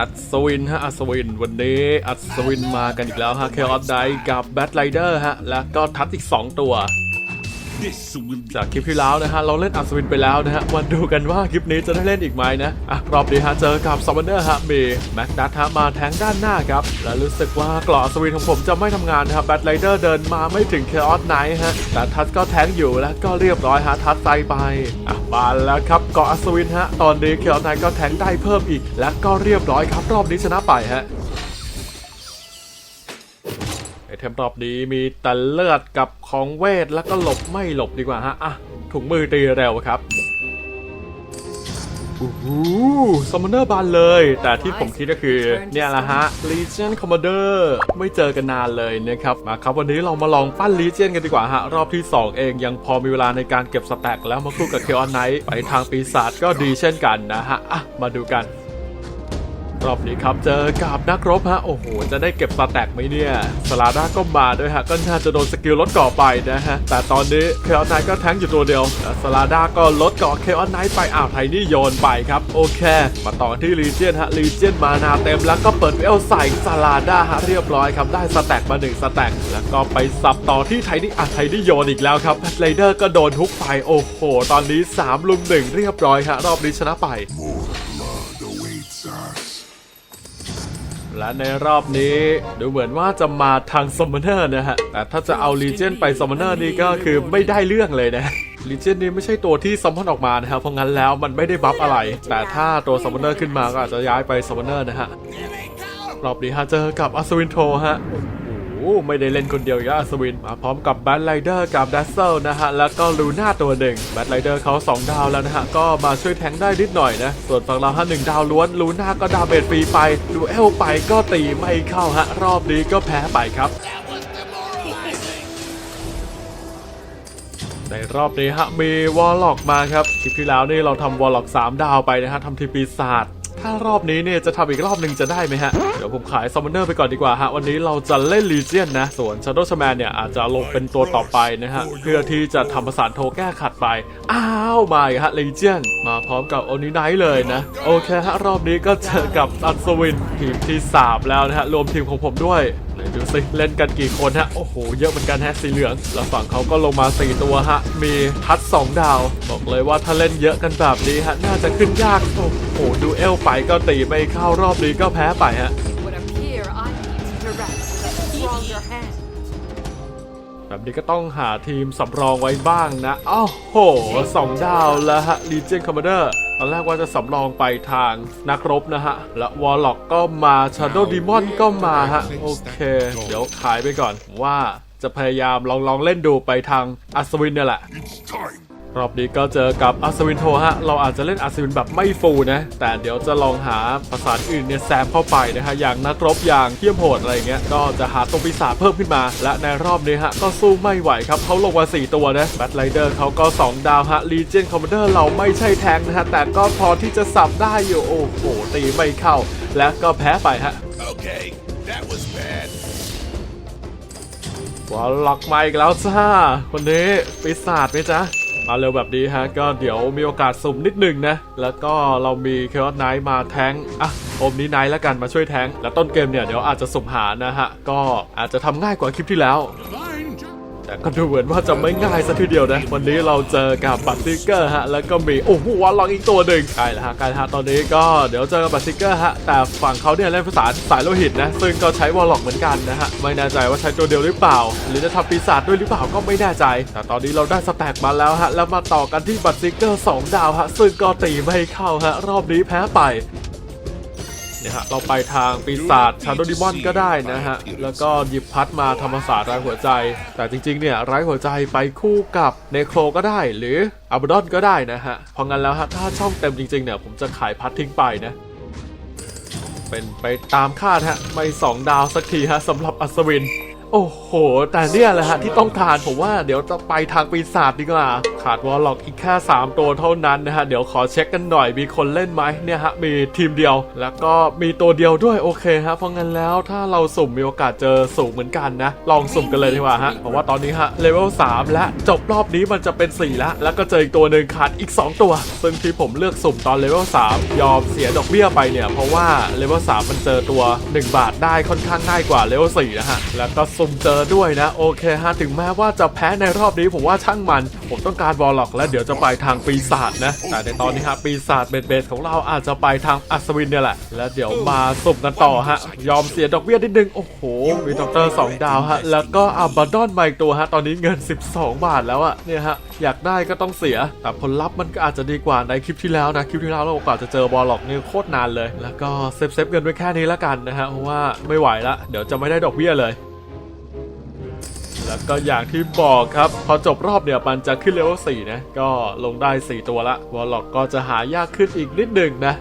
อัศวินฮะอัศวิน วันนี้อัศวินมากันอีกแล้วฮะเคออสไดกับแบทไรเดอร์ฮะแล้วก็ทัดอีก 2 ตัว จากคลิปที่แล้วนะฮะเราเล่นอัศวินไปแล้วนะฮะมาดูกันว่าคลิปนี้จะได้เล่นอีกไหมนะอะรอบนี้ฮะเจอกับซัมเนอร์ฮะมีแม็กนัทฮะมาแทงด้านหน้าครับและรู้สึกว่ากราะอัศวินของผมจะไม่ทำงานนะครับแบทไรเดอร์เดินมาไม่ถึงเคออสไนท์ฮะแต่ทัดก็แทงอยู่แล้วก็เรียบร้อยฮะทัดใจไปอะมาแล้วครับเกาะอัศวินฮะตอนนี้เคออสไนท์ก็แทงได้เพิ่มอีก และก็เรียบร้อยครับรอบนี้ชนะไปฮะ เทมรอบนี้มีแต่เลือดกับของเวทแล้วก็หลบไม่หลบดีกว่าฮะ อะ ถุงมือตีเร็วครับโอ้โหซัมมอนเนอร์บานเลย แต่ที่ผมคิดก็คือ เนี่ยแหละฮะ Legion Commander ไม่เจอกันนานเลยนะครับ มาครับวันนี้เรามาลองปั้น Legion กันดีกว่าฮะ รอบที่ 2 เองยังพอมีเวลาในการเก็บสแต็กแล้วมาคู่กับ Chaos Knight ไปทางปีศาจก็ดีเช่นกันนะฮะ อะ มาดูกัน รอบนี้ครับเจอกับนักรบฮะ โอ้โห จะได้เก็บสแต็กไหมเนี่ย สลาด้าก็มาด้วยฮะ ก็น่าจะโดนสกิลลดเกาะไปนะฮะ แต่ตอนนี้เคออไนก็แทงอยู่ตัวเดียวสลาด้าก็ลดเกาะเคออไนไปอ้าวไทนี่โยนไปครับ โอเค มาต่อที่ลีเจียนฮะลีเจียนมานาเต็มแล้วก็เปิดเอลใส่สลาด้าฮะเรียบร้อยครับได้สแต็กมาหนึ่งสแต็กแล้วก็ไปสับต่อที่ไทนี่อะไทนี่โยนอีกแล้วครับไรเดอร์ก็โดนทุกไปโอ้โห ตอนนี้3ลุมหนึ่งเรียบร้อยฮะรอบนี้ชนะไป blood awaits us. และในรอบนี้ดูเหมือนว่าจะมาทางซัมมอนเนอร์นะฮะ แต่ถ้าจะเอาลีเจนไปซัมมอนเนอร์นี่ก็คือไม่ได้เรื่องเลยนะลีเจนนี่ไม่ใช่ตัวที่ซัมมอนออกมานะครับ เพราะงั้นแล้วมันไม่ได้บัฟอะไร แต่ถ้าตัวซัมมอนเนอร์ขึ้นมาก็อาจจะย้ายไปซัมมอนเนอร์นะฮะ รอบนี้ฮะเจอกับอัศวินโทฮะ ไม่ได้เล่นคนเดียวอีกแล้วอัศวิน มาพร้อมกับแบทไรเดอร์กับดัซเซลนะฮะ แล้วก็ลูน่าตัวหนึ่งแบทไรเดอร์เขา2 ดาวแล้วนะฮะ ก็มาช่วยแทงได้นิดหน่อยนะ ส่วนฝั่งเราฮะหนึ่งดาวล้วนลูน่าก็ดาเมจฟรีไปดูเอลไปก็ตีไม่เข้าฮะ รอบนี้ก็แพ้ไปครับในรอบนี้ฮะมีวอลล็อกมาครับ คลิปที่แล้วนี่เราทำวอลล็อก3 ดาวไปนะฮะทำทีปีศาจ ถ้ารอบนี้เนี่ยจะทำอีกรอบหนึ่งจะได้ไหมฮะ เดี๋ยวผมขายซัมมอนเนอร์ไปก่อนดีกว่าฮะ วันนี้เราจะเล่นลีเจียนนะ ส่วน Shadow Shaman เนี่ยอาจจะลงเป็นตัวต่อไปนะฮะ เพื่อที่จะทำประสานโทแก้ขัดไป อ้าวมาอีกฮะลีเจียนมาพร้อมกับโอนิไนท์เลยนะ โอเคฮะรอบนี้ก็เจอกับอัศวินทีมที่สามแล้วนะฮะ รวมทีมของผมด้วยไหน ดูสิเล่นกันกี่คนฮะ โอ้โห เยอะเหมือนกันฮะสีเหลือง แล้วฝั่งเขาก็ลงมา 4 ตัวฮะ มีทัด 2 ดาว บอกเลยว่าถ้าเล่นเยอะกันแบบนี้ฮะ น่าจะขึ้นยาก โอ้โหดูเอลไปก็ตีไม่เข้ารอบนี้ก็แพ้ไปฮะ แบบนี้ก็ต้องหาทีมสำรองไว้บ้างนะอ้าวโหสองดาวแล้วฮะรีเจนคอมมานเดอร์ตอนแรกว่าจะสำรองไปทางนักรบนะฮะ และวอลล็อกก็มาชาร์โดดีมอนก็มาฮะ โอเค เดี๋ยวขายไปก่อนว่าจะพยายามลองลองเล่นดูไปทางอัศวินเนี่ยแหละ รอบนี้ก็เจอกับอัศวินโทฮะ เราอาจจะเล่นอัศวินแบบไม่ฟูลนะ แต่เดี๋ยวจะลองหาภาษาอื่นเนี่ยแซมเข้าไปนะฮะ อย่างนักรบอย่างเทียมโหดอะไรเงี้ย ก็จะหาตรงปีศาจเพิ่มขึ้นมา และในรอบนี้ฮะ ก็สู้ไม่ไหวครับเขาลงมา 4 ตัวนะแบทไรเดอร์เขาก็ 2 ดาวฮะลีเจนคอมมานเดอร์เราไม่ใช่แทงนะฮะ แต่ก็พอที่จะสับได้อยู่โอ้โหตีไม่เข้า และก็แพ้ไปฮะ Okay, that was bad. วอลล็อกมาอีกแล้วจ้าคนนี้ปีศาจไหมจ๊ะ มาเร็วแบบนี้ฮะ ก็เดี๋ยวมีโอกาสสุ่มนิดหนึงนะ แล้วก็เรามีเคอร์ไนท์มาแทงอะโอมนี้ไนท์แล้วกันมาช่วยแทงแล้วต้นเกมเนี่ยเดี๋ยวอาจจะสุ่มหานะฮะก็อาจจะทำง่ายกว่าคลิปที่แล้ว แต่ก็ดูเหมือนว่าจะไม่ง่ายซะทีเดียวนะ วันนี้เราเจอกับบัตซิเกอร์ฮะ แล้วก็มี โอ้โหวอลล็อกอีกตัวหนึ่งใกล้แล้วฮะใกล้แล้วฮะตอนนี้ก็เดี๋ยวเจอกับบัตซิเกอร์ฮะ แต่ฝั่งเขาเนี่ยเล่นภาษาสายโลหิตนะ ซึ่งก็ใช้วอลล็อกเหมือนกันนะฮะ ไม่แน่ใจว่าใช้ตัวเดียวหรือเปล่า หรือจะทำปีศาจด้วยหรือเปล่าก็ไม่แน่ใจ แต่ตอนนี้เราได้สแต็กมาแล้วฮะ แล้วมาต่อกันที่บัตซิเกอร์2ดาวฮะ ซึ่งก็ตีไม่เข้าฮะ รอบนี้แพ้ไป เนี่ยฮะเราไปทางปีศาจชาโดดิมอนก็ได้นะฮะ แล้วก็หยิบพัดมาธรรมศาสตร์ไร้หัวใจ แต่จริงๆเนี่ยไร้หัวใจไปคู่กับเนโครก็ได้ หรืออับดอนก็ได้นะฮะ เพราะงั้นแล้วฮะถ้าช่องเต็มจริงๆเนี่ยผมจะขายพัดทิ้งไปนะเป็นไปตามคาดฮะ ไม่สองดาวสักทีฮะสำหรับอัศวิน โอ้โห แต่เนี่ยแหละฮะที่ต้องการผมว่าเดี๋ยวจะไปทางปีศาจดีกว่า ขาดวอลล็อกอีกแค่ 3 ตัวเท่านั้นนะฮะ เดี๋ยวขอเช็คกันหน่อยมีคนเล่นไหมเนี่ยฮะ มีทีมเดียว แล้วก็มีตัวเดียวด้วยโอเคฮะ เพราะงั้นแล้วถ้าเราสุ่มมีโอกาสเจอสูงเหมือนกันนะ ลองสุ่มกันเลยดีกว่าฮะ เพราะว่าตอนนี้ฮะเลเวล3และจบรอบนี้มันจะเป็น 4 แล้ว แล้วก็เจออีกตัวหนึ่งขาดอีก 2 ตัว ซึ่งที่ผมเลือกสุ่มตอนเลเวล3ยอมเสียดอกเบี้ยไปเนี่ยเพราะว่าเลเวล3มันเจอตัว 1 บาทได้ค่อนข้างง่ายกว่าเลเวล4นะฮะแล้วก็สุ่มเจอด้วยนะ โอเคฮะ ถึงแม้ว่าจะแพ้ในรอบนี้ผมว่าช่างมัน ผมต้องการวอลล็อกและเดี๋ยวจะไปทางปีศาจนะ แต่ในตอนนี้ฮะปีศาจเบสเบสของเราอาจจะไปทางอัศวินเนี่ยแหละ แล้วเดี๋ยวมาสุ่มกันต่อฮะ ยอมเสียดอกเบี้ยนิดนึง โอ้โห มีด็อกเตอร์สองดาวฮะ แล้วก็อับบาดอนมาอีกตัวฮะ ตอนนี้เงิน 12 บาทแล้วอะเนี่ยฮะ อยากได้ก็ต้องเสีย แต่ผลลัพธ์มันก็อาจจะดีกว่าในคลิปที่แล้วนะ คลิปที่แล้วเรากว่าจะเจอบอลล็อกเนี่ยโคตรนานเลย แล้วก็เซฟเซฟเงินไว้แค่นี้แล้วกันนะฮะ เพราะว่าไม่ไหวละ เดี๋ยวจะไม่ได้ดอกเบี้ยเลย แล้วก็อย่างที่บอกครับ พอจบรอบเนี่ยมันจะขึ้นเลเวล4นะ ก็ลงได้ 4 ตัวละวอลล็อกก็จะหายากขึ้นอีกนิดหนึ่งนะ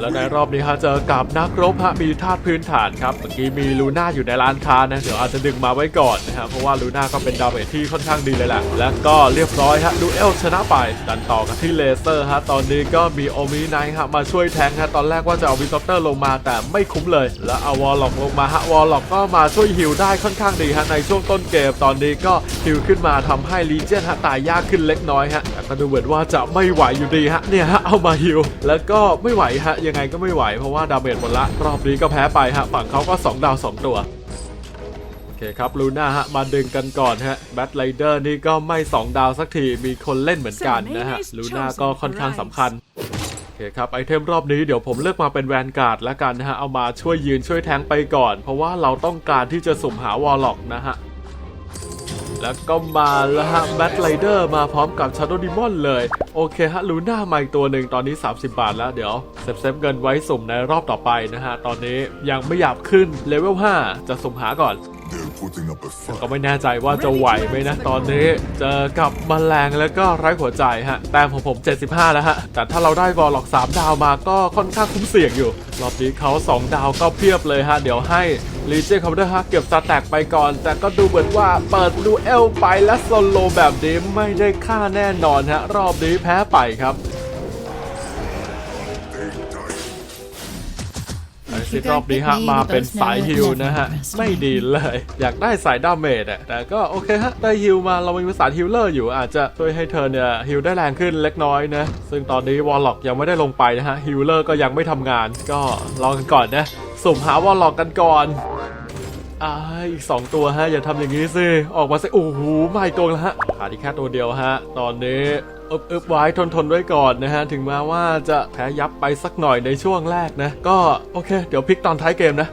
แล้วในรอบนี้ฮะเจอกับนักรบฮะมีธาตุพื้นฐานครับเมื่อกี้มีลูน่าอยู่ในร้านค้านะเดี๋ยวอาจจะดึงมาไว้ก่อนนะฮะเพราะว่าลูน่าก็เป็นดาเมจที่ค่อนข้างดีเลยแหละแล้วก็เรียบร้อยฮะดูเอลชนะไปดันต่อกันที่เลเซอร์ฮะตอนนี้ก็มีโอมิไนฮะมาช่วยแทงฮะตอนแรกว่าจะเอาวิสเตอร์ลงมาแต่ไม่คุ้มเลย แล้วเอาวอลล็อกลงมาฮะวอลล็อกก็มาช่วยฮิลได้ค่อนข้างดีฮะในช่วงต้นเกมตอนนี้ก็ฮิลขึ้นมาทำให้ลีเจียนฮะตายยากขึ้นเล็กน้อยฮะแต่ก็ดูเหมือนว่าจะไม่ไหวอยู่ดีฮะเนี่ยฮะเอามาฮิลแล้วก็ไม่ไหวฮะยังไงก็ไม่ไหว เพราะว่าดาเมจหมดละ รอบนี้ก็แพ้ไปฮะ ฝั่งเขาก็ 2 ดาว 2 ตัว โอเคครับลูน่าฮะ มาดึงกันก่อนฮะแบทไ i เดอร์นี่ก็ไม่ 2 ดาวสักที มีคนเล่นเหมือนกันนะฮะลูน่าก็ค่อนข้างสำคัญโอเคครับไอเทมรอบนี้เดี๋ยวผมเลือกมาเป็นแวนการ์ดแล้วกันนะฮะ เอามาช่วยยืนช่วยแทงไปก่อน เพราะว่าเราต้องการที่จะสุ่มหาวอลล็อกนะฮะ แล้วก็มาแล้วฮะแบทไ i เดอร์มาพร้อมกับชาร์โดดิมอนเลย โอเคฮะลูน่ามาอีกตัวหนึ่งตอนนี้ 30 บาทแล้วเดี๋ยวเซฟเซฟเงินไว้สุ่มในรอบต่อไปนะฮะ ตอนนี้ยังไม่อยากขึ้นเลเวล5จะสุ่มหาก่อนก็ไม่แน่ใจว่าจะไหวไหมนะตอนนี้ เจอกับมแมลงแล้วก็ไร้หัวใจฮะแต้มของผม 75 แล้วฮะ แต่ถ้าเราได้บอลล็อก 3 ดาวมาก็ค่อนข้างคุ้มเสี่ยงอยู่ รอบนี้เขา2 ดาวก็เพียบเลยฮะ เดี๋ยวให้ ลีเจนคอมเดอร์ฮะเก็บสแต็กไปก่อน แต่ก็ดูเหมือนว่าเปิดดูเอลไปและโซโลแบบนี้ไม่ได้ค่าแน่นอนฮะรอบนี้แพ้ไปครับ ไอซิดรอบนี้ฮะมาเป็นสายฮิลนะฮะ ไม่ดีเลย อยากได้สายดาเมจอะแต่ก็โอเคฮะ ได้ฮิลมาเรามีภาษาฮิลเลอร์อยู่อาจจะช่วยให้เธอเนี่ยฮิลได้แรงขึ้นเล็กน้อยนะ ซึ่งตอนนี้วอลล็อกยังไม่ได้ลงไปนะฮะฮิลเลอร์ก็ยังไม่ทำงาน ก็รอกันก่อนนะสุ่มหาวอลล็อกกันก่อนอ่าอีก 2 ตัวฮะ อย่าทำอย่างนี้สิ ออกมาสิ โอ้โหมาอีกตัวแล้วฮะขาดอีกแค่ตัวเดียวฮะ ตอนนี้ อึบอึบไว้ทนทนไว้ก่อนนะฮะ ถึงแม้ว่าจะแพ้ยับไปสักหน่อยในช่วงแรกนะ ก็โอเค เดี๋ยวพลิกตอนท้ายเกมนะ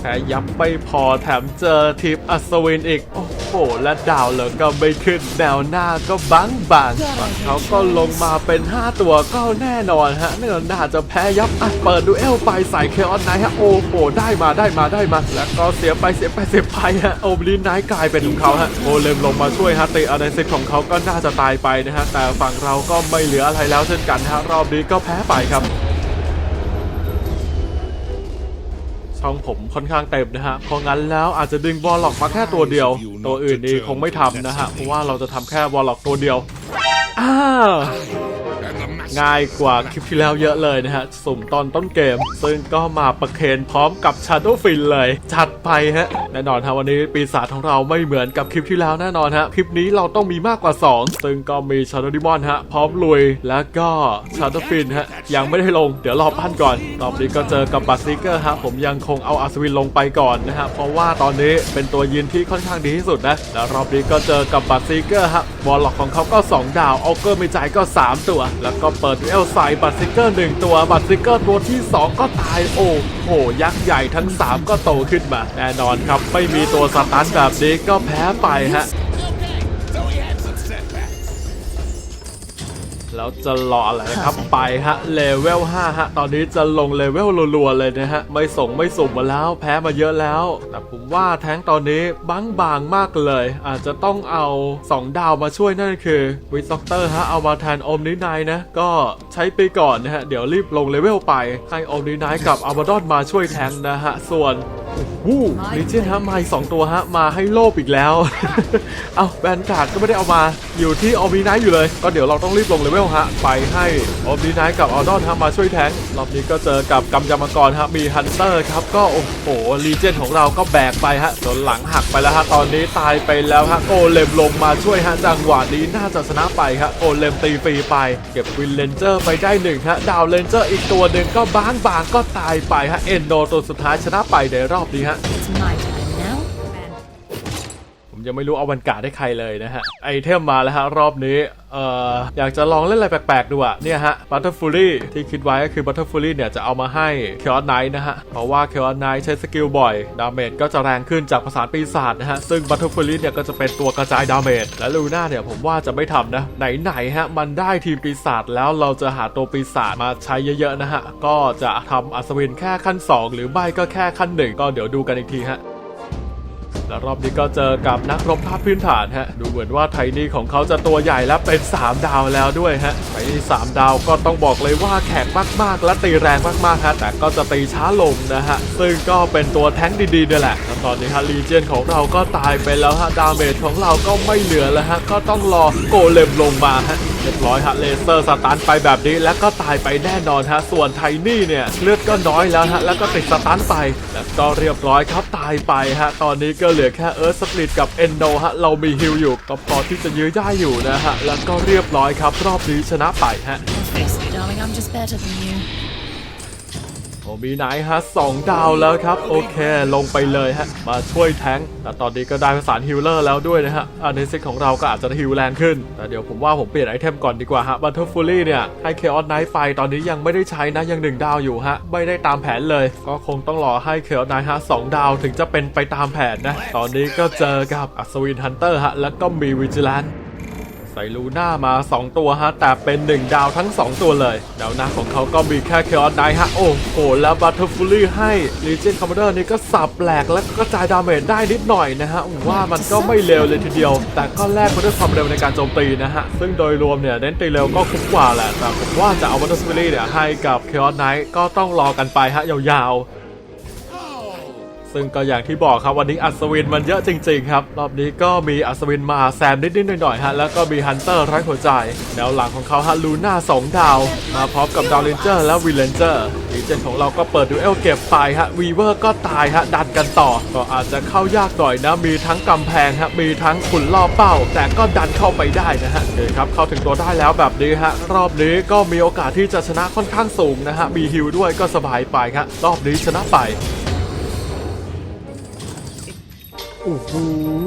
แพ้ยับไปพอแถมเจอทีมอัศวินอีก โอ้โห และดาวเหลือก็ไม่ขึ้นแนวหน้าก็บังบางฝั่งเขาก็ลงมาเป็น 5 ตัวก็แน่นอนฮะแน่นอนน่าจะแพ้ยับอะเปิดดูเอลไปใส่เคออนไนฮะโอ้โหได้มาได้มาได้มา แล้วก็เสียไปเสียไปเสียไปฮะโอมลินไนกลายเป็นของเขาฮะโอเลมลงมาช่วยฮะเตะอเดนซิตของเขาก็น่าจะตายไปนะฮะแต่ฝั่งเราก็ไม่เหลืออะไรแล้วเช่นกันฮะรอบนี้ก็แพ้ไปครับ ช่องผมค่อนข้างเต็มนะฮะ เพราะงั้นแล้วอาจจะดึงบอลล็อกมาแค่ตัวเดียว ตัวอื่นนี่คงไม่ทำนะฮะ เพราะว่าเราจะทำแค่บอลล็อกตัวเดียว อ้า ง่ายกว่าคลิปที่แล้วเยอะเลยนะฮะ สุ่มตอนต้นเกม ซึ่งก็มาประเคนพร้อมกับ Shadow f i n เลย จัดไปฮะ แน่นอนฮะวันนี้ปีศาจของเราไม่เหมือนกับคลิปที่แล้วแน่นอนฮะ คลิปนี้เราต้องมีมากกว่า 2 ซึ่งก็มี Shadow Demon ฮะ พร้อมลุย แล้วก็ Shadow f i n ฮะ ยังไม่ได้ลงเดี๋ยวรอปั้นก่อนรอบนี้ก็เจอกับบัตซิเกอร์ฮะผมยังคงเอาอัศวินลงไปก่อนนะฮะเพราะว่าตอนนี้เป็นตัวยืนที่ค่อนข้างดีที่สุดนะแล้วรอบนี้ก็เจอกับบัตซิเกอร์ฮะบอลล็อกของเขาก็ 2 ดาวเอเกอร์ไม่จ่ายก็ 3 ตัว แล้วก็เปิดดูเอลใส่บัตซิเกอร์หนึ่งตัวบัตซิเกอร์ตัวที่ 2 ก็ตายโอ้โห ยักษ์ใหญ่ทั้ง 3 ก็โตขึ้นมา แน่นอนครับ ไม่มีตัวสตันแบบนี้ก็แพ้ไปฮะ แล้วจะรออะไรครับไปฮะเลเวล5ฮะตอนนี้จะลงเลเวลรัวๆเลยนะฮะไม่ส่งไม่สุ่มมาแล้วแพ้มาเยอะแล้ว แต่ผมว่าแท้งตอนนี้บังบางมากเลย อาจจะต้องเอา 2 ดาวมาช่วยนั่นคือวิซ็อกเตอร์ฮะเอามาแทนอมนินายนะ ก็ใช้ไปก่อนนะฮะเดี๋ยวรีบลงเลเวลไปให้อมนินายกับอาบาดอนมาช่วยแทงนะฮะส่วน วู้ลิเจนฮะมาอีกสองตัวฮะ มาให้โลบอีกแล้ว เอาแบนการ์ดก็ไม่ได้เอามา อยู่ที่ออมนีไนท์อยู่เลย ก็เดี๋ยวเราต้องรีบลงเลเวลฮะ ไปให้ออมนีไนท์กับออดอนฮะมาช่วยแทงรอบนี้ก็เจอกับกำยำมังกรฮะ มีฮันเตอร์ครับ ก็โอ้โหลีเจนของเราก็แบกไปฮะจนหลังหักไปแล้วฮะ ตอนนี้ตายไปแล้วฮะ โกเลมลงมาช่วยฮะ จังหวะนี้น่าจะชนะไปฮะโกเลมตีฟรีไป เก็บวินเลนเจอร์ไปได้หนึ่งฮะ ดาวเลนเจอร์อีกตัวหนึ่งก็บางบางก็ตายไปฮะ เอ็นโดตัวสุดท้ายชนะไปในรอบนี้ฮะ It's my time now. ผม ยังไม่รู้เอาวันกาดได้ใครเลยนะฮะ ไอเทมมาแล้วฮะ รอบนี้ เอ่อ อยากจะลองเล่นอะไรแปลกๆดูอะเนี่ยฮะบัตเตอร์ฟูลี่ที่คิดไว้ก็คือบัตเตอร์ฟูลี่เนี่ยจะเอามาให้เคอ o ไนท์นะฮะ เพราะว่าเคอ o ไนท์ใช้สกิลบ่อย ดาเมจก็จะแรงขึ้นจากภาษาปีศาจนะฮะ ซึ่งบัตเตอร์ฟูลี่เนี่ยก็จะเป็นตัวกระจายดาเมจ และลูน่าเนี่ยผมว่าจะไม่ทำนะ ไหนๆฮะ มันได้ทีมปีศาจแล้วเราจะหาตัวปีศาจมาใช้เยอะๆนะฮะ ก็จะทำอัศวินแค่ขั้น 2 หรือไม่ก็แค่ขั้นหนึ่งก็เดี๋ยวดูกันอีกทีฮะ แล้วรอบนี้ก็เจอกับนักรบภาพพื้นฐานฮะ ดูเหมือนว่าไทนี่ของเขาจะตัวใหญ่และเป็น 3 ดาวแล้วด้วยฮะ ไทนี่3ดาวก็ต้องบอกเลยว่าแข็งมากๆ และตีแรงมากๆฮะ แต่ก็จะตีช้าลงนะฮะ ซึ่งก็เป็นตัวแท้งดีๆนี่แหละแล้วตอนนี้ฮะลีเจนของเราก็ตายไปแล้วฮะ ดาเมจของเราก็ไม่เหลือแล้วฮะ ก็ต้องรอโกเลมลงมาฮะ เรียบร้อยฮะเลเซอร์สตาร์ไปแบบนี้แล้วก็ตายไปแน่นอนฮะส่วนไทนี่เนี่ยเลือดก็น้อยแล้วฮะแล้วก็ติดสตาร์ไปแล้วก็เรียบร้อยครับตายไปฮะตอนนี้ก็เหลือแค่เอิร์ธสปลิตกับเอนโดฮะเรามีฮิลอยู่ก็พอที่จะยื้อได้อยู่นะฮะแล้วก็เรียบร้อยครับรอบนี้ชนะไปฮะ มีไหนฮะสองดาวแล้วครับ โอเคลงไปเลยฮะ มาช่วยแทงแต่ตอนนี้ก็ได้ประสานฮิลเลอร์แล้วด้วยนะฮะอันนี้ซิกของเราก็อาจจะฮิลแรงขึ้น แต่เดี๋ยวผมว่าผมเปลี่ยนไอเทมก่อนดีกว่าฮะบัตเทอร์ฟูลี่เนี่ย ให้เคออสไนท์ไปตอนนี้ยังไม่ได้ใช้นะ ยังหนึ่งดาวอยู่ฮะ ไม่ได้ตามแผนเลย ก็คงต้องรอให้เคออสไนท์ฮะสองดาวถึงจะเป็นไปตามแผนนะ ตอนนี้ก็เจอกับอัศวินฮันเตอร์ฮะแล้วก็มีวิจิลัน ใส่ลูน่ามา 2 ตัวฮะ แต่เป็น 1 ดาวทั้ง 2 ตัวเลย ดาวหน้าของเขาก็มีแค่เคออสไนฮะ โอ้โห แล้วบัตเตอร์ฟูลี่ให้ลีเจนคอมมานเดอร์นี่ก็สับแหลกและก็กระจายดาเมจได้นิดหน่อยนะฮะ ว่ามันก็ไม่เลวเลยทีเดียว แต่ก็แลกมาด้วยความเร็วในการโจมตีนะฮะ ซึ่งโดยรวมเนี่ยเน้นตีเร็วก็คุ้มกว่าแหละแต่ผมว่าจะเอาบัตเตอร์ฟูลี่เนี่ยให้กับเคออสไนก็ต้องรอกันไปฮะยาวๆ ซึ่งก็อย่างที่บอกครับวันนี้อัศวินมันเยอะจริงๆครับรอบนี้ก็มีอัศวินมาแซมนิดๆหน่อยๆฮะแล้วก็มีฮันเตอร์ไร้หัวใจแนวหลังของเขาฮะลูน่า2ดาว มาพร้อมกับดาวเลนเจอร์และวีเลนเจอร์ดีเจนของเราก็เปิดดูเอลเก็บไปฮะวีเวอร์ก็ตายฮะดันกันต่อ ก็อาจจะเข้ายากหน่อยนะมีทั้งกำแพงฮะมีทั้งขุนล่อเป้า แต่ก็ดันเข้าไปได้นะฮะโอเคครับเข้าถึงตัวได้แล้วแบบนี้ฮะรอบนี้ก็มีโอกาสที่จะชนะค่อนข้างสูงนะฮะมีฮิลด้วยก็สบายไปครับรอบนี้ชนะไป โอ้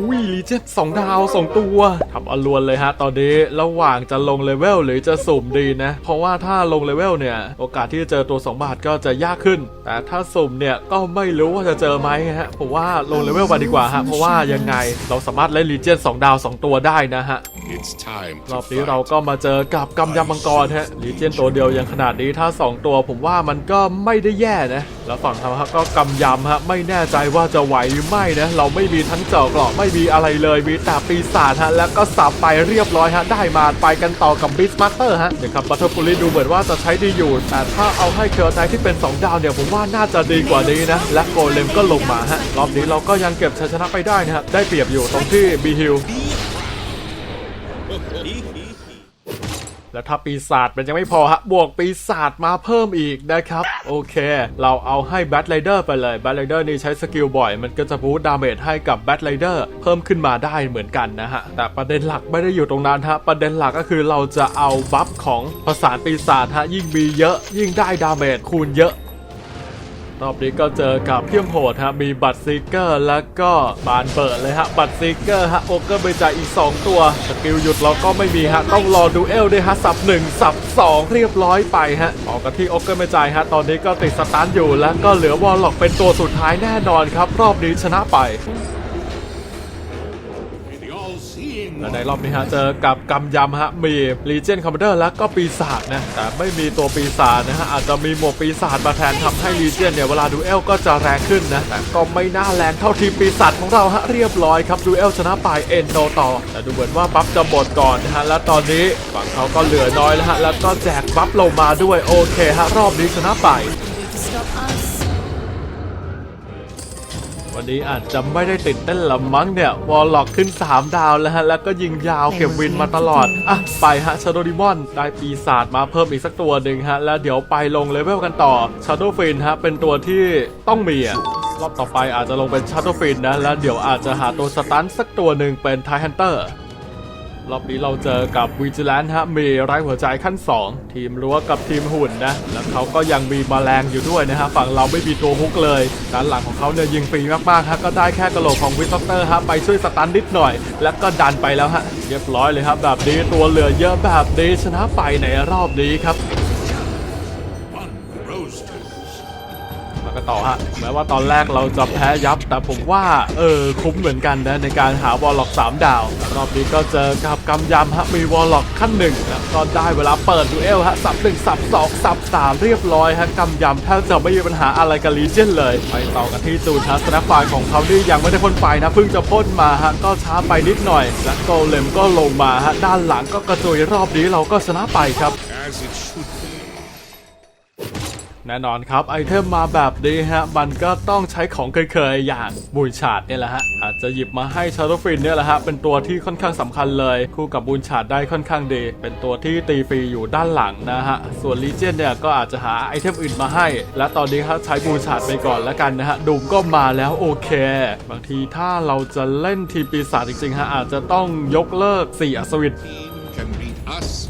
โหลีเจนสองดาวสองตัวทำอลวนเลยฮะ ตอนนี้ระหว่างจะลงเลเวลหรือจะสุ่มดีนะ เพราะว่าถ้าลงเลเวลเนี่ย โอกาสที่จะเจอตัว 2 บาทก็จะยากขึ้น แต่ถ้าสุ่มเนี่ยก็ไม่รู้ว่าจะเจอไหมฮะผมว่าลงเลเวลไปดีกว่าฮะ เพราะว่ายังไงเราสามารถเล่นลีเจน2ดาว 2 ตัวได้นะฮะ It's time ร to อบนี้ fight. เราก็มาเจอกับกำยำมังกรฮะลีเจนตัวเดียวยังขนาดนี้ถ้า 2 ตัวผมว่ามันก็ไม่ได้แย่นะแล้วฝั่งเขาฮะก็กำยำฮะไม่แน่ใจว่าจะไหวหรือไม่นะเราไม่มีทั้งเจาะเกราะไม่มีอะไรเลยมีแต่ปีศาจฮะแล้วก็สับไปเรียบร้อยฮะได้มาไปกันต่อกับบิสมาสเตอร์ฮะเดี๋ยวครับบัตเทอร์ฟูลีดูเหมือนว่าจะใช้ดีอยู่ แต่ถ้าเอาให้เคอร์ไนที่เป็น 2 ดาวเนี่ยผมว่าน่าจะดีกว่านี้นะและโกเลมก็ลงมาฮะรอบนี้เราก็ยังเก็บชัยชนะไปได้นะฮะได้เปรียบอยู่ตรงที่บีฮิล แล้วถ้าปีศาจมันยังไม่พอฮะบวกปีศาจมาเพิ่มอีกนะครับ โอเค เราเอาให้แบทไรเดอร์ไปเลยแบทไรเดอร์นี่ใช้สกิลบ่อย มันก็จะบูสต์ดาเมจให้กับแบทไรเดอร์เพิ่มขึ้นมาได้เหมือนกันนะฮะ แต่ประเด็นหลักไม่ได้อยู่ตรงนั้นฮะ ประเด็นหลักก็คือเราจะเอาบัฟของภาษานปีศาจฮะยิ่งมีเยอะ ยิ่งได้ดาเมจคูณเยอะ รอบนี้ก็เจอกับเพียมโหดฮะมีบัตรซิกเกอร์แล้วก็บานเปิดเลยฮะบัตรซิกเกอร์ฮะโอเกอร์ไปจ่ายอีก 2 ตัวสกิลหยุดเราก็ไม่มีฮะต้องรอดูเอลด้วยฮะสับ 1 สับ 2 เรียบร้อยไปฮะออกกันที่โอเกอร์ไปจ่ายฮะตอนนี้ก็ติดสตาร์ทอยู่แล้วก็เหลือวอลล็อกเป็นตัวสุดท้ายแน่นอนครับ รอบนี้ชนะไป และในรอบนี้ฮะเจอกับกำยำฮะมีลีเจนคอมมานเดอร์แล้วก็ปีศาจนะแต่ไม่มีตัวปีศาจนะฮะอาจจะมีหมวกปีศาจมาแทนทำให้ลีเจนเนี่ยเวลาดูเอลก็จะแรงขึ้นนะแต่ก็ไม่น่าแรงเท่าทีมปีศาจของเราฮะเรียบร้อยครับดูเอลชนะไปเอ็นโดต่อ แต่ดูเหมือนว่าบัฟจะหมดก่อนนะฮะและตอนนี้ฝั่งเขาก็เหลือน้อยแล้วฮะแล้วก็แจกบัฟลงมาด้วยโอเคฮะรอบนี้ชนะไป นนี้อาจจะไม่ได้ติดเต้นละมั้งเนี่ยวอลล็อกขึ้น 3 ดาวแล้วฮะแล้วก็ยิงยาวเก็บวินมาตลอดอะไปฮะชาโดดิมอนได้ปีศาจมาเพิ่มอีกสักตัวหนึ่งฮะแล้วเดี๋ยวไปลงเลเวลกันต่อชาโดฟินฮะเป็นตัวที่ต้องมีอะรอบต่อไปอาจจะลงเป็นชาโดฟินนะแล้วเดี๋ยวอาจจะหาตัวสตันสักตัวหนึ่งเป็นไทฮันเตอร์ รอบนี้เราเจอกับวิจิแลนฮะมีไร้หัวใจขั้น 2 ทีมรั้วกับทีมหุ่นนะ แล้วเขาก็ยังมีมแมลงอยู่ด้วยนะฮะ ฝั่งเราไม่มีตัวฮุกเลย ด้านหลังของเขาเนี่ยยิงฟรีมากๆฮะก็ได้แค่กระโหลกของวิสเตอร์ฮะไปช่วยสตันนิดหน่อย แล้วก็ดันไปแล้วฮะเรียบร้อยเลยครับแบบนี้ตัวเหลือเยอะแบบนี้ชนะไปในรอบนี้ครับ ต่อฮะแม้ว่าตอนแรกเราจะแพ้ยับ แต่ผมว่าเออคุ้มเหมือนกันนะในการหาวอลล็อก3ดาว รอบนี้ก็เจอกับกำยำฮะมีวอลล็อกขั้นหนึ่งแล้วก็ได้เวลาเปิดดูเอลฮะสับหนึ่งสับสองสับสามเรียบร้อยฮะกำยำแทบจะไม่มีปัญหาอะไรกับลีเจนเลย ไปต่อกันที่จูนฮะสนปไฟล์ของเขานี่ยังไม่ได้พ่นไฟนะเพิ่งจะพ่นมาฮะก็ช้าไปนิดหน่อย และโกเลมก็ลงมาฮะด้านหลังก็กระจุยรอบนี้เราก็ชนะไปครับ As it should. แน่นอนครับไอเทมมาแบบนี้ฮะ มันก็ต้องใช้ของเคยๆ อย่างบูนชาดเนี่ยแหละฮะ อาจจะหยิบมาให้ชาร์ลฟินเนี่ยแหละฮะ เป็นตัวที่ค่อนข้างสำคัญเลย คู่กับบูนชาดได้ค่อนข้างดี เป็นตัวที่ตีฟรีอยู่ด้านหลังนะฮะ ส่วนลีเจนเนี่ยก็อาจจะหาไอเทมอื่นมาให้ และตอนนี้ครับใช้บูนชาดไปก่อนแล้วกันนะฮะดูมก็มาแล้วโอเค บางทีถ้าเราจะเล่นทีปีศาจจริงๆฮะอาจจะต้องยกเลิก4อัศวิน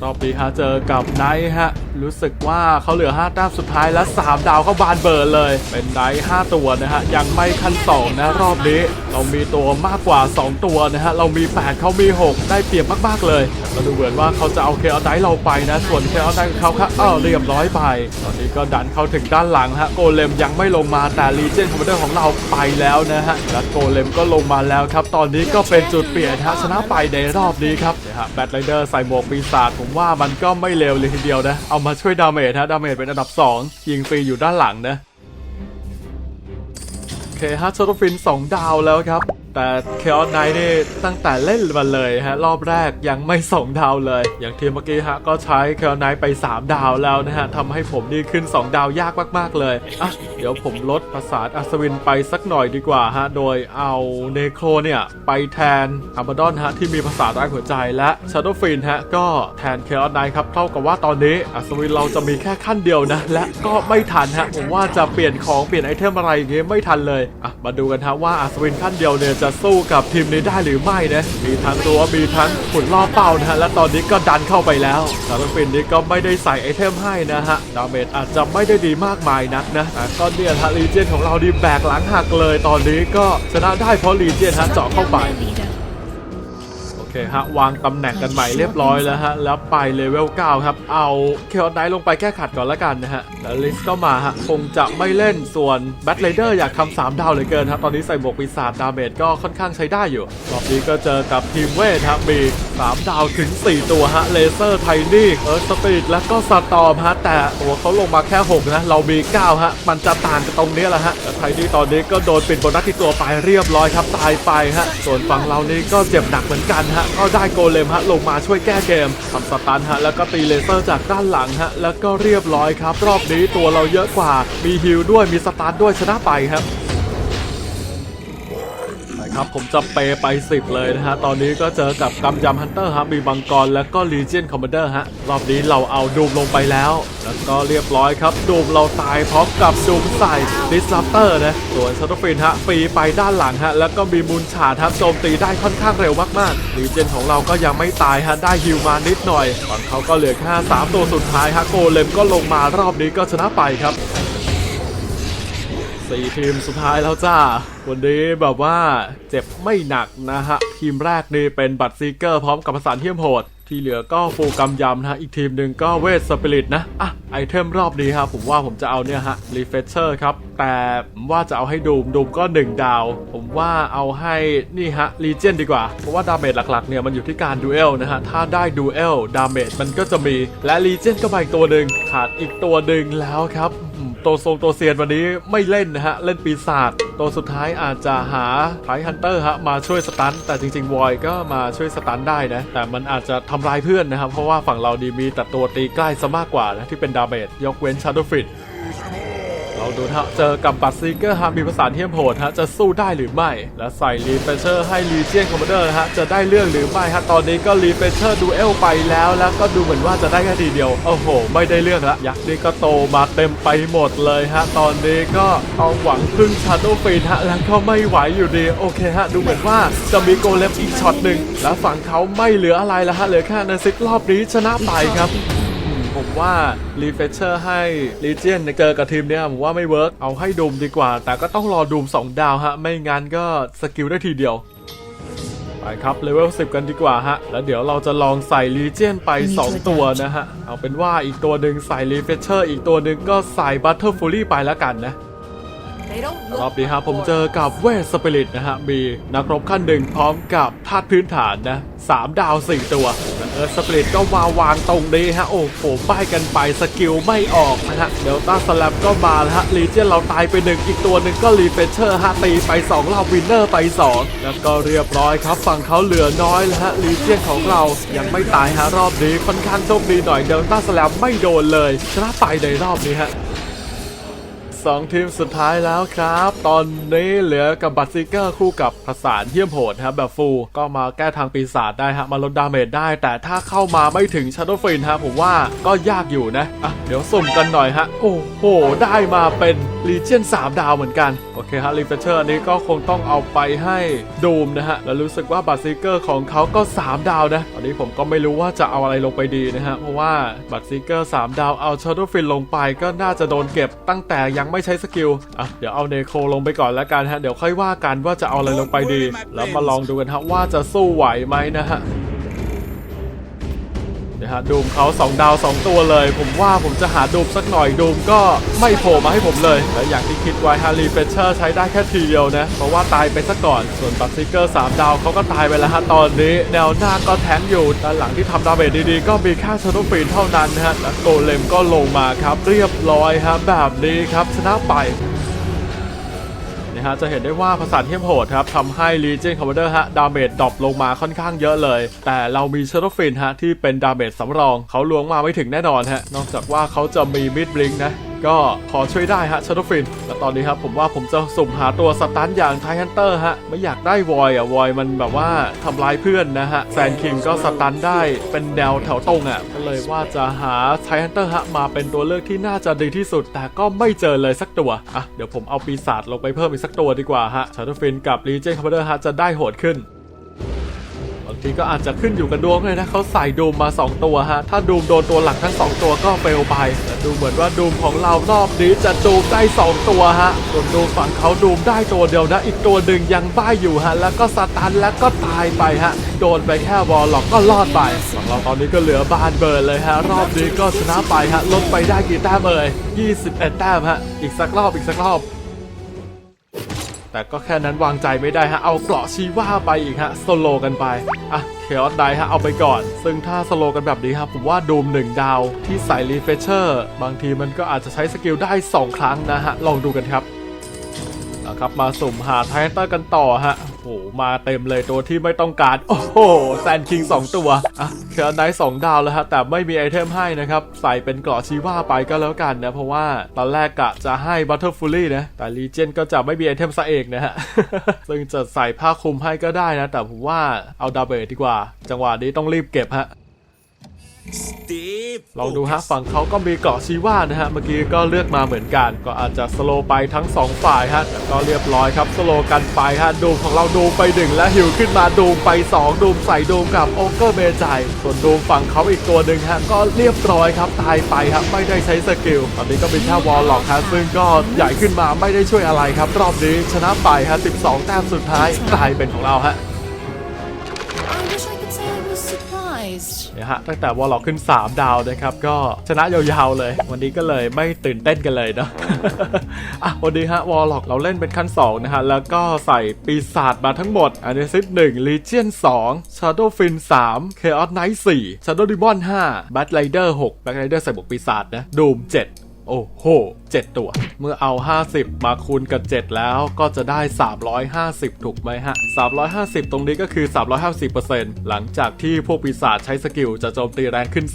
รอบนี้ฮะเจอกับไนท์ฮะ รู้สึกว่าเขาเหลือ5แต้มสุดท้ายและ 3 ดาวเข้าบานเบิร์ดเลย เป็นไนท์5ตัวนะฮะ ยังไม่ขั้น2นะรอบนี้ เรามีตัวมากกว่า 2 ตัวนะฮะ เรามี 8เขามี 6 ได้เปรียบมาก ๆ เลยแต่ก็ดูเหมือนว่าเขาจะเอาเคอไนท์เราไปนะ ส่วนเคอไนท์เขาครับอ้าวเรียบร้อยไป ตอนนี้ก็ดันเข้าถึงด้านหลังฮะ โกเลมยังไม่ลงมาแต่ลีเจนคอมมานเดอร์ของเราไปแล้วนะฮะ และโกเลมก็ลงมาแล้วครับ ตอนนี้ก็เป็นจุดเปลี่ยนฮะชนะไปในรอบนี้ครับ ฮะแบทไรเดอร์ใส่หมวกปีศาจผมว่ามันก็ไม่เลวเลยทีเดียวนะ เอามาช่วยดาเมจฮะดาเมจเป็นอันดับ 2 ยิงฟรีอยู่ด้านหลังนะ โอเคฮะชอตฟิน 2 ดาวแล้วครับ แต่เคอ s ไนท์นี่ตั้งแต่เล่นมาเลยฮะ รอบแรกยังไม่2ดาวเลย อย่างทีมเมื่อกี้ฮะ ก็ใช้เคอ s ไนท์ไป 3 ดาวแล้วนะฮะทำให้ผมนี่ขึ้น 2 ดาวยากมาก ๆ เลย อะ เดี๋ยวผมลดประสานอัศวินไปสักหน่อยดีกว่าฮะ โดยเอาเนโครเนี่ย ไปแทนอัมบาดอนฮะ ที่มีภาษาร้หัวใจและชาโดฟินฮะ ก็แทนเคอ s ไนท์ครับเท่ากับว่าตอนนี้อัศวินเราจะมีแค่ขั้นเดียวนะ และก็ไม่ทันฮะผมว่าจะเปลี่ยนของเปลี่ยนไอเทมอะไรอย่างเงี้ยไม่ทันเลยอะมาดูกันฮะว่าอัศวินขั้นเดียวเนี่ยจะะสู้กับทีมนี้ได้หรือไม่นะ มีทั้งตัวมีทั้งขุนล่อเป้านะฮะ และตอนนี้ก็ดันเข้าไปแล้วซาลฟินนี่ก็ไม่ได้ใส่ไอเทมให้นะฮะ ดาเมจอาจจะไม่ได้ดีมากมายนักนะแต่ก็เนี่ยฮะลีเจนของเราดีแบกหลังหักเลย ตอนนี้ก็ชนะได้เพราะลีเจนฮะเจาะเข้าไป คฮะวางตำแหน่งกันใหม่เรียบร้อยแล้วฮะแล้วไปเลเวล9ครับเอาเคอ s ไนท์ลงไปแก้ขัดก่อนละกันนะฮะแล้วลิสก็มาฮะคงจะไม่เล่นส่วนแบทเลเดอร์อยากทำ3ดาวเหลยเกินครับตอนนี้ใส่หมวกปีศาจดาเมจก็ค่อนข้างใช้ได้อยู่รอบนี้ก็เจอกับทีมเวทครับมี3ดาวถึง 4 ตัวฮะเลเซอร์ไทนี่เอิร์ธสปีดแล้วก็สตอมฮะแต่ตัวเขาลงมาแค่6นะเรามี9ฮะมันจะต่างกันตรงนี้แหละฮะแล้วไทนี่ตอนนี้ก็โดนปิดโบนัสที่ตัวไปเรียบร้อยครับตายไปฮะส่วนฝั่งเรานี่ก็เจ็บหนักเหมือนกันฮะก็ได้โกเลมฮะลงมาช่วยแก้เกมทำสตันฮะแล้วก็ตีเลเซอร์จากด้านหลังฮะแล้วก็เรียบร้อยครับ รอบนี้ตัวเราเยอะกว่ามีฮิลด้วยมีสตาร์ด้วยชนะไปครับ ครับผมจะเปไป 10 เลยนะฮะ ตอนนี้ก็เจอกับกำยำฮันเตอร์ฮะมีบังกรแล้วก็ลีเจียนคอมมานเดอร์ฮะ รอบนี้เราเอาดูมลงไปแล้ว แล้วก็เรียบร้อยครับ ดูมเราตายพร้อมกับดูมใส่ดิสลัปเตอร์นะ ส่วนชัตเตอร์ฟินฮะฟีไปด้านหลังฮะ แล้วก็มีมูลฉาดครับโจมตีได้ค่อนข้างเร็วมากๆลีเจียนของเราก็ยังไม่ตายฮะ ได้ฮิวมานิดหน่อยฝั่งเขาก็เหลือแค่สามตัวสุดท้ายฮะโกเลมก็ลงมารอบนี้ก็ชนะไปครับ สี่ทีมสุดท้ายแล้วจ้า วันนี้แบบว่าเจ็บไม่หนักนะฮะ ทีมแรกนี่เป็นบัตรซีเกอร์พร้อมกับประสานเทียมโหด ที่เหลือก็ฟูกำยำนะฮะ อีกทีมหนึ่งก็เวทสปิริตนะ อะ ไอเทมรอบนี้ครับผมว่าผมจะเอาเนี่ยฮะรีเฟชเชอร์ครับ แต่ผมว่าจะเอาให้ดูมดูมก็ 1 ดาว ผมว่าเอาให้นี่ฮะรีเจนดีกว่า เพราะว่าดาเมจหลักๆเนี่ยมันอยู่ที่การดูเอลนะฮะ ถ้าได้ดูเอลดาเมจมันก็จะมี และรีเจนก็มาอีกตัวหนึ่งขาดอีกตัวหนึ่งแล้วครับ ตัวทรงตัวเซียนวันนี้ไม่เล่นนะฮะ เล่นปีศาจตัวสุดท้ายอาจจะหาไทฮันเตอร์ฮะมาช่วยสตัน แต่จริงๆวอยก็มาช่วยสตันได้นะ แต่มันอาจจะทำลายเพื่อนนะครับ เพราะว่าฝั่งเราดีมีแต่ตัวตีใกล้ซะมากกว่านะที่เป็นดาเมจยกเว้นชาร์ดฟิต เราดูนะฮะเจอกับบัตซีเกอร์ฮะมีประสานเทียมโหดฮะจะสู้ได้หรือไม่ และใส่รีเฟเชอร์ให้ลีเจียนคอมมานเดอร์ฮะจะได้เรื่องหรือไม่ฮะตอนนี้ก็รีเฟเชอร์ดูเอลไปแล้วแล้วก็ดูเหมือนว่าจะได้แค่ทีเดียวโอ้โห ไม่ได้เรื่องละยักษ์นี่ก็โตมาเต็มไปหมดเลยฮะตอนนี้ก็เอาหวังพึ่งชาโดว์ฟีนฮะแล้วก็ไม่ไหวอยู่ดีโอเคฮะดูเหมือนว่าจะมีโกเลมอีกช็อตหนึ่งแล้วฝั่งเขาไม่เหลืออะไรแล้วฮะเหลือแค่นาซิกรอบนี้ชนะไปครับ ผมว่ารีเฟชเชอร์ให้ลีเจียนเจอกับทีมเนี้ยผมว่าไม่เวิร์กเอาให้ดูมดีกว่า แต่ก็ต้องรอดูม2 ดาวฮะ ไม่งั้นก็สกิลได้ทีเดียว ไปครับเลเวล10 กันดีกว่าฮะ แล้วเดี๋ยวเราจะลองใส่ลีเจียนไป 2 ตัวนะฮะ เอาเป็นว่าอีกตัวหนึ่งใส่รีเฟชเชอร์อีกตัวหนึ่งก็ใส่บัตเตอร์ฟูลี่ไปแล้วกันนะ They don't รอบ look นี้ฮะผมเจอกับเวทสปิริตนะฮะ มีนักรบขั้นหนึ่งพร้อมกับธาตุพื้นฐานนะสามดาว4ตัวและเออสปิริตก็มาวางตรงนี้ฮะ โอ้โหป้ายกันไปสกิลไม่ออกนะฮะ เดลต้าสแลมก็มาแล้วฮะลีเจียนเราตายไปหนึ่งอีกตัวหนึ่งก็รีเฟชเชอร์ฮะ ตีไป 2 รอบวินเนอร์ไป 2 แล้วก็เรียบร้อยครับ ฝั่งเขาเหลือน้อยแล้วฮะลีเจียนของเรายังไม่ตายฮะ รอบนี้ค่อนข้างโชคดีหน่อยเดลต้าสแลมไม่โดนเลยชนะไปในรอบนี้ฮะ สองทีมสุดท้ายแล้วครับ ตอนนี้เหลือกับบัตซิเกอร์คู่กับผสานเทียมโหดครับแบบฟูก็มาแก้ทางปีศาจได้ฮะมาลดดาเมจได้ แต่ถ้าเข้ามาไม่ถึงชาร์โดฟินฮะผมว่าก็ยากอยู่นะอะเดี๋ยวสุ่มกันหน่อยฮะ โอ้โห ได้มาเป็นลีเจียน3 ดาวเหมือนกัน โอเคฮะรีเฟเชอร์นนี้ก็คงต้องเอาไปให้ดูมนะฮะ แล้วรู้สึกว่าบัตซิเกอร์ของเขาก็ 3 ดาวนะตอนนี้ผมก็ไม่รู้ว่าจะเอาอะไรลงไปดีนะฮะเพราะว่าบัตซิเกอร์3 ดาวเอาชาร์โดฟินลงไปก็น่าจะโดนเก็บตั้งแต่ยังไม่ใช้สกิลอะเดี๋ยวเอาเนโคลงไปก่อนแล้วกันฮะเดี๋ยวค่อยว่ากันว่าจะเอาอะไรลงไปดี แล้วมาลองดูกันฮะว่าจะสู้ไหวไหมนะฮะ เดี๋ยวฮะดูมเขา2 ดาว 2 ตัวเลย ผมว่าผมจะหาดูมสักหน่อยดูมก็ไม่โผล่มาให้ผมเลยและอย่างที่คิดไว้ฮารีเฟเชอร์ใช้ได้แค่ทีเดียวนะ เพราะว่าตายไปซะก่อน ส่วนบัตซิเกอร์ 3 ดาวเขาก็ตายไปแล้วฮะตอนนี้ แนวหน้าก็แทงอยู่ด้านหลังที่ทำดาเมจดีๆ ก็มีแค่ชาโดฟีนเท่านั้นนะฮะและโกเลมก็ลงมาครับเรียบร้อยฮะแบบนี้ครับชนะไป ฮะจะเห็นได้ว่าภาษาเทียมโหดครับทำให้ Legion Commander ฮะดาเมจดรอปลงมาค่อนข้างเยอะเลย แต่เรามี Shadow Fin ฮะที่เป็นดาเมจสำรอง เขาล้วงมาไม่ถึงแน่นอนฮะนอกจากว่าเขาจะมี Mid Blink นะ ก็พอช่วยได้ฮะ Shadow Fin และตอนนี้ครับผมว่าผมจะสุ่มหาตัวสตันอย่าง t i ฮันเตอร์ฮะไม่อยากได้วอยอะวอยมันแบบว่าทำร้ายเพื่อนนะฮะแซนคิงก็สตันได้เป็นแนวแถวตรงอะก็เลยว่าจะหา t i ฮันเตอร์ฮะมาเป็นตัวเลือกที่น่าจะดีที่สุด แต่ก็ไม่เจอเลยสักตัวอะเดี๋ยวผมเอาปีศาจลงไปเพิ่มอีกสักตัวดีกว่าฮะชาร์ดฟินกับรีเจนคอมมานเดอร์ฮะจะได้โหดขึ้น ทีก็อาจจะขึ้นอยู่กับดวงเลยนะเขาใส่ดูมมา 2 ตัวฮะ ถ้าดูมโดนตัวหลักทั้ง 2 ตัวก็เฟลไปแต่ดูเหมือนว่าดูมของเรารอบนี้จะดูมได้ 2 ตัวฮะ ส่วนดูมฝั่งเขาดูมได้ตัวเดียวนะ อีกตัวหนึ่งยังบ้าอยู่ฮะ แล้วก็สตันแล้วก็ตายไปฮะ โดนไปแค่วอลล็อกก็รอดไปฝั่งเราตอนนี้ก็เหลือบานเบิร์นเลยฮะ รอบนี้ก็ชนะไปฮะ ลดไปได้กี่แต้มเอ่ย21แต้มฮะ อีกสักรอบอีกสักรอบ แต่ก็แค่นั้นวางใจไม่ได้ฮะ เอาเกราะชีว่าไปอีกฮะโซโลกันไป อะเคออสไดฮะเอาไปก่อน ซึ่งถ้าสโลกันแบบนี้ครับผมว่าดูมหนึ่งดาวที่ใส่รีเฟชเชอร์บางทีมันก็อาจจะใช้สกิลได้ 2 ครั้งนะฮะ ลองดูกันครับนะครับมาสุ่มหาไทเตอร์กันต่อฮะ หมาเต็มเลยตัวที่ไม่ต้องการ โอ้โหแซนคิง 2 ตัวอะเคลไนท์สองดาวแล้วฮะแต่ไม่มีไอเทมให้นะครับ ใส่เป็นเกราะชีว่าไปก็แล้วกันนะ เพราะว่าตอนแรกกะจะให้บัตเตอร์ฟูลี่นะ แต่ลีเจนก็จะไม่มีไอเทมซะเองนะฮะ ซึ่งจะใส่ผ้าคลุมให้ก็ได้นะ แต่ผมว่าเอาดาเบจดีกว่า จังหวะนี้ต้องรีบเก็บฮะ Stay ลองดูฮะฝั่งเขาก็มีเกาะชีว่านะฮะเมื่อกี้ก็เลือกมาเหมือนกัน ก็อาจจะสโลไปทั้ง 2 ฝ่ายฮะแต่ก็เรียบร้อยครับสโลกันไปฮะดูมของเราดูมไปหนึ่งและหิวขึ้นมาดูมไป 2 ดูมใส่ดูมกับโอเกอร์เมจายส่วนดูมฝั่งเขาอีกตัวหนึ่งฮะก็เรียบร้อยครับตายไปฮะไม่ได้ใช้สกิลตอนนี้ก็เป็นแค่วอลล็อกฮะซึ่งก็ใหญ่ขึ้นมาไม่ได้ช่วยอะไรครับ รอบนี้ชนะไปฮะ12 แต้มสุดท้ายกลายเป็นของเราฮะ เนี่ยฮะตั้งแต่วอลล็อกขึ้น 3 ดาวนะครับก็ชนะยาวๆเลย วันนี้ก็เลยไม่ตื่นเต้นกันเลยเนาะอะวันนี้ฮะวอลล็อกเราเล่นเป็นขั้น2นะฮะแล้วก็ใส่ปีศาจมาทั้งหมดอันนี้ซิด1 Legion 2 Shadow Fin 3 Chaos Knight 4 Shadow Demon 5 Bat Rider 6 Bat Rider ใส่บวกปีศาจนะ Doom 7โอ้โห 7 ตัว เมื่อเอา 50 มาคูณกับ 7 แล้วก็จะได้ 350 ถูกไหมฮะ 350 ตรงนี้ก็คือ 350%หลังจากที่พวกปีศาจใช้สกิลจะโจมตีแรงขึ้น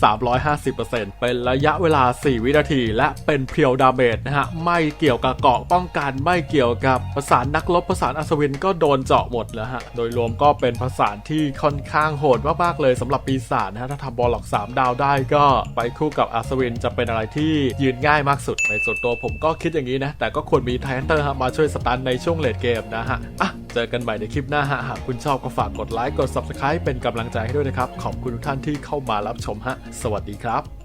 350%เป็นระยะเวลา 4 วินาที และเป็นเพียวดาเมจนะฮะ ไม่เกี่ยวกับเกาะป้องกันไม่เกี่ยวกับประสานนักรบประสานอัศวินก็โดนเจาะหมดแล้วฮะ โดยรวมก็เป็นประสานที่ค่อนข้างโหดมากๆเลยสำหรับปีศาจนะฮะ ถ้าทำบอลหลอก 3 ดาวได้ก็ไปคู่กับอัศวินจะเป็นอะไรที่ยืนง่ายมากสุดในส่วนตัวผมก็คิดอย่างนี้นะ แต่ก็ควรมีไทเตอร์มาช่วยสตันในช่วงเลดเกมนะฮะอะเจอกันใหม่ในคลิปหน้าฮะหากคุณชอบก็ฝากกดไลค์กด subscribe เป็นกำลังใจให้ด้วยนะครับ ขอบคุณทุกท่านที่เข้ามารับชมฮะ สวัสดีครับ